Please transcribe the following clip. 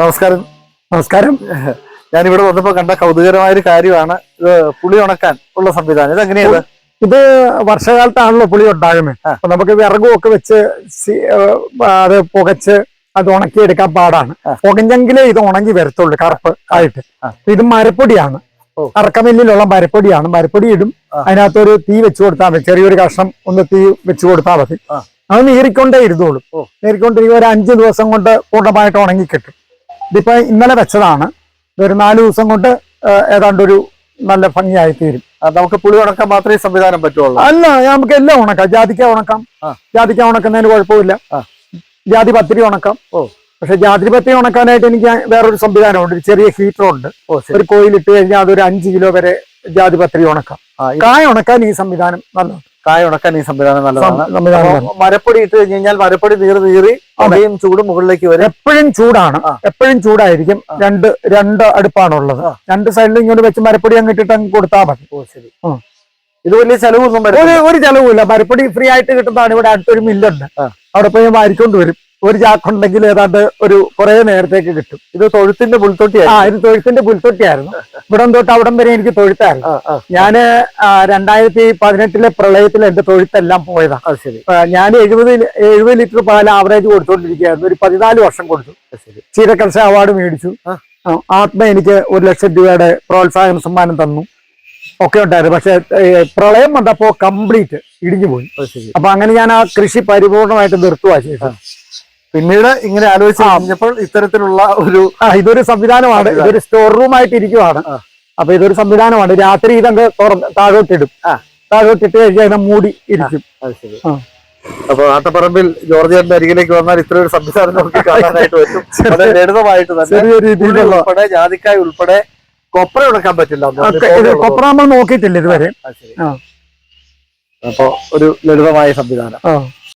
നമസ്കാരം. നമസ്കാരം. ഞാൻ ഇവിടെ വന്നപ്പോ കണ്ട കൗതുകരമായ ഒരു കാര്യമാണ്. ഇത് പുളി ഉണക്കാൻ ഉള്ള സംവിധാനം. ഇത് എങ്ങനെയാണ് ഇത് വർഷകാലത്താണല്ലോ പുളി ഉണ്ടാകുന്നത്. അപ്പൊ നമുക്ക് വിറകും ഒക്കെ വെച്ച് അത് പുകച്ച് അത് ഉണക്കിയെടുക്കാൻ പാടാണ്. പുകഞ്ഞെങ്കിലേ ഇത് ഉണങ്ങി വരത്തുള്ളൂ കറുപ്പ് ആയിട്ട്. ഇത് മരപ്പൊടിയാണ്. അറക്കമില്ലിലുള്ള മരപ്പൊടിയാണ്. മരപ്പൊടി ഇടും. അതിനകത്തൊരു തീ വെച്ചു കൊടുത്താൽ മതി. ചെറിയൊരു കഷ്ണം ഒന്ന് തീ വെച്ചു കൊടുത്താൽ മതി. അത് നീറിക്കൊണ്ടേ ഇരുന്നോളും. നീറിക്കൊണ്ടിരിക്കും ഒരു അഞ്ച് ദിവസം കൊണ്ട് പൂർണമായിട്ട് ഉണങ്ങി കിട്ടും. ഇതിപ്പോ ഇന്നലെ വെച്ചതാണ്. ഒരു നാല് ദിവസം കൊണ്ട് ഏതാണ്ടൊരു നല്ല ഭംഗിയായി തീരും നമുക്ക് പുളി ഉണക്കാൻ മാത്രമേ സംവിധാനം പറ്റുള്ളൂ. അല്ല നമുക്ക് എല്ലാം ഉണക്കാം. ജാതിക്ക ഉണക്കാം. ജാതിക്ക ഉണക്കുന്നതിന് കുഴപ്പമില്ല. ജാതി പത്തിരി ഉണക്കാം. ഓ. പക്ഷെ ജാതി പത്തിരി ഉണക്കാനായിട്ട് എനിക്ക് വേറൊരു സംവിധാനമുണ്ട്. ഒരു ചെറിയ ശരി. ഒരു കോയിലിട്ട് കഴിഞ്ഞാൽ അതൊരു അഞ്ച് കിലോ വരെ ജാതി പത്തിരി ഉണക്കാം. കായ ഉണക്കാൻ ഈ സംവിധാനം നല്ലതാണ്. കായ ഉണക്കാൻ ഈ സംവിധാനം നല്ലതാണ്. മരപ്പൊടി ഇട്ട് കഴിഞ്ഞ് കഴിഞ്ഞാൽ മരപ്പൊടി നീറി നീറി അതേം. ചൂട് മുകളിലേക്ക് വരും. എപ്പോഴും ചൂടാണ്. എപ്പോഴും ചൂടായിരിക്കും. രണ്ട് രണ്ട് അടുപ്പാണുള്ളത്. രണ്ട് സൈഡിൽ ഇങ്ങോട്ട് വെച്ച് മരപ്പൊടി അങ്ങ് ഇട്ടിട്ട് അങ്ങ് കൊടുത്താൽ മതി. ഓ ശരി. ഇത് വലിയ ചെലവൊന്നും ഒരു ചെലവില്ല ചെലവുമില്ല. മരപ്പൊടി ഫ്രീ ആയിട്ട് കിട്ടുന്നതാണ്. ഇവിടെ അടുത്തൊരു മില്ലുണ്ട്. അവിടെ പോയി വാരിക്കൊണ്ട് വരും. ഒരു ചാക്കുണ്ടെങ്കിൽ ഏതാണ്ട് ഒരു കുറെ നേരത്തേക്ക് കിട്ടും. ഇത് തൊഴുത്തിന്റെ പുൽത്തൊട്ടിയായിരുന്നു. ആ ഇത് തൊഴുത്തിന്റെ പുൽത്തൊട്ടിയായിരുന്നു. ഇവിടം തൊട്ട് അവിടം വരെ എനിക്ക് തൊഴുത്തായിരുന്നു. ഞാൻ രണ്ടായിരത്തി പതിനെട്ടിലെ പ്രളയത്തിൽ എന്റെ തൊഴുത്തെല്ലാം പോയതാണ് ശരി. ഞാൻ എഴുപത് എഴുപത് ലിറ്റർ പാൽ ആവറേജ് കൊടുത്തോണ്ടിരിക്കുകയായിരുന്നു ഒരു പതിനാല് വർഷം കൊടുത്തു. ക്ഷീരകർഷക അവാർഡ് മേടിച്ചു. ആത്മ എനിക്ക് ഒരു ലക്ഷം രൂപയുടെ പ്രോത്സാഹന സമ്മാനം തന്നു. ഒക്കെ ഉണ്ടായിരുന്നു. പക്ഷെ പ്രളയം വന്നപ്പോ കംപ്ലീറ്റ് ഇടിഞ്ഞു പോയി അപ്പൊ അങ്ങനെ ഞാൻ ആ കൃഷി പരിപൂർണമായിട്ട് നിർത്തുവാ ചെയ്തത്. പിന്നീട് ഇങ്ങനെ ആലോചിച്ച്. കഴിഞ്ഞപ്പോൾ ഇത്തരത്തിലുള്ള ഒരു ഇതൊരു സംവിധാനമാണ്. ഇതൊരു സ്റ്റോർ റൂം ആയിട്ട് ഇരിക്കുവാണ്. അപ്പൊ ഇതൊരു സംവിധാനമാണ്. രാത്രി ഇതങ്ങ് താഴോട്ടിടും. താഴോട്ടിട്ട് കഴിഞ്ഞാൽ മൂടി ഇരിക്കും. അപ്പൊ ആട്ടപ്പറമ്പിൽ ജോർജിയന്റെ അരികിലേക്ക് വന്നാൽ ഇത്ര ഒരു സംവിധാനം നമുക്ക് കാണാനായിട്ട് പറ്റും. വളരെ ലളിതമായിട്ട് തന്നെ ഉൾപ്പെടെ ജാതിക്കായ ഉൾപ്പെടെ കൊപ്ര ഉടക്കാൻ പറ്റില്ല. കൊപ്ര നമ്മൾ നോക്കിയിട്ടില്ല ഇതുവരെ. അപ്പൊ ഒരു ലളിതമായ സംവിധാനം.